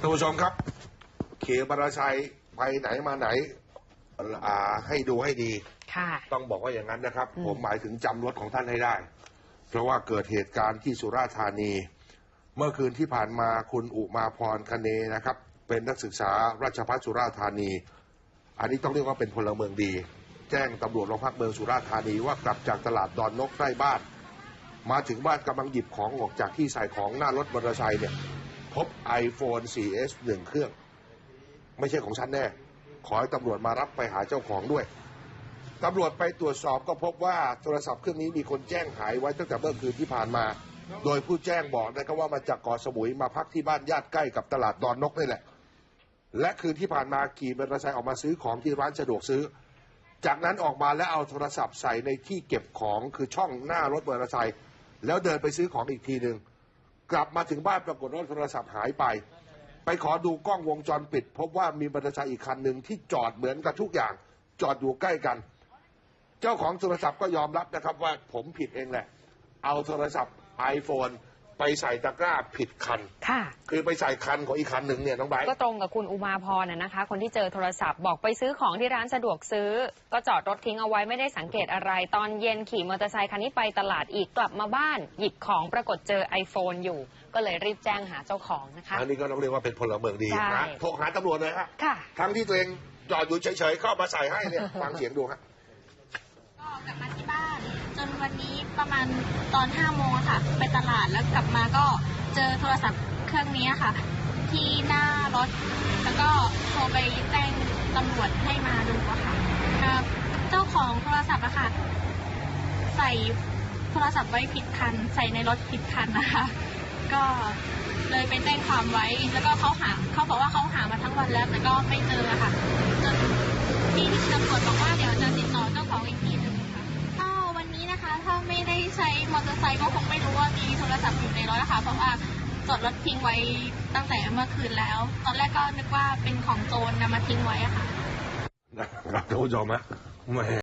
ท่านผู้ชมครับ เขมราชัยไปไหนมาไหนอ่าให้ดูให้ดี ค่ะ ต้องบอกว่าอย่างนั้นนะครับ อืม ผมหมายถึงจำรถของท่านให้ได้ เพราะว่าเกิดเหตุการณ์ที่สุราษฎร์ธานี เมื่อคืนที่ผ่านมาคุณอุมาพรคเนนะครับ เป็นนักศึกษาราชภัฏสุราษฎร์ธานี อันนี้ต้องเรียกว่าเป็นพลเมืองดี แจ้งตำรวจโรงพักเมืองสุราษฎร์ธานีว่ากลับจากตลาดดอนนกใกล้บ้าน มาถึงบ้านกำลังหยิบของออกจากที่ใส่ของหน้ารถมอเตอร์ไซค์เนี่ย พบ iPhone 4S หนึ่งเครื่อง ไม่ใช่ของฉันแน่ ขอให้ตำรวจมารับไปหาเจ้าของด้วยตำรวจไปตรวจสอบก็พบว่าโทรศัพท์เครื่องนี้มีคนแจ้งหายไว้ตั้งแต่เมื่อคืนที่ผ่านมา โดยผู้แจ้งบอกนะครับว่ามาจากเกาะสมุยมาพักที่บ้านญาติใกล้กับตลาดดอนนกนี่แหละ และคืนที่ผ่านมาขี่มอเตอร์ไซค์ออกมาซื้อของที่ร้านสะดวกซื้อ จากนั้นออกมาแล้วเอาโทรศัพท์ใส่ในที่เก็บของคือช่องหน้ารถมอเตอร์ไซค์แล้วเดินไปซื้อของอีกทีหนึ่ง กลับมาถึงบ้านปรากฏว่าโทรศัพท์หายไป ไปขอดูกล้องวงจรปิด พบว่ามีมอเตอร์ไซค์อีกคันหนึ่งที่จอดเหมือนกับทุกอย่าง จอดอยู่ใกล้กัน เจ้าของโทรศัพท์ก็ยอมรับนะครับว่าผมผิดเองแหละ เอาโทรศัพท์ iPhone ไปใส่ตะกร้าผิดคัน ค่ะ คือไปใส่คันของอีกคันหนึ่งเนี่ยน้องไบร์ทก็ตรงกับคุณอุมาพรนะนะคะ คนที่เจอโทรศัพท์บอกไปซื้อของที่ร้านสะดวกซื้อ ก็จอดรถทิ้งเอาไว้ไม่ได้สังเกตอะไร ตอนเย็นขี่มอเตอร์ไซคันนี้ไปตลาดอีกกลับมาบ้าน หยิบของปรากฏเจอ iPhone อยู่ ก็เลยรีบแจ้งหาเจ้าของนะคะ อันนี้ก็ต้องเรียกว่าเป็นพลเมืองดีใช่ นะโทรหาตำรวจเลยฮะค่ะ ทั้งที่ตัวเองจอดอยู่เฉยๆเข้ามาใส่ให้เนี่ยฟังเสียงดูฮะ ก็กลับมาที่บ้าน จนวันนี้ประมาณตอน5โมงอะค่ะ ไปตลาด แล้วกลับมาก็เจอโทรศัพท์เครื่องนี้ค่ะ ที่หน้ารถ แล้วก็โทรไปแจ้งตำรวจให้มาดูอะค่ะเจ้าของโทรศัพท์อะค่ะ ใส่โทรศัพท์ไว้ผิดคัน ใส่ในรถผิดคันนะคะ ก็เลยไปแจ้งความไว้ แล้วก็เขาหาเขาบอกว่าเขาหามาทั้งวันแล้ว แต่ก็ไม่เจอค่ะจนที่ตำรวจบอกว่าเดี๋ยวจะติดต่อเจ้าของอีกที ใช้มอเตอร์ไซค์ก็คงไม่รู้ว่ามีโทรศัพท์อยู่ในรถนะคะเพราะว่าจอดรถทิ้งไว้ตั้งแต่เมื่อคืนแล้ว ตอนแรกก็นึกว่าเป็นของโจรนำมาทิ้งไว้อะค่ะ นะครับท่านผู้ชมฮะแหม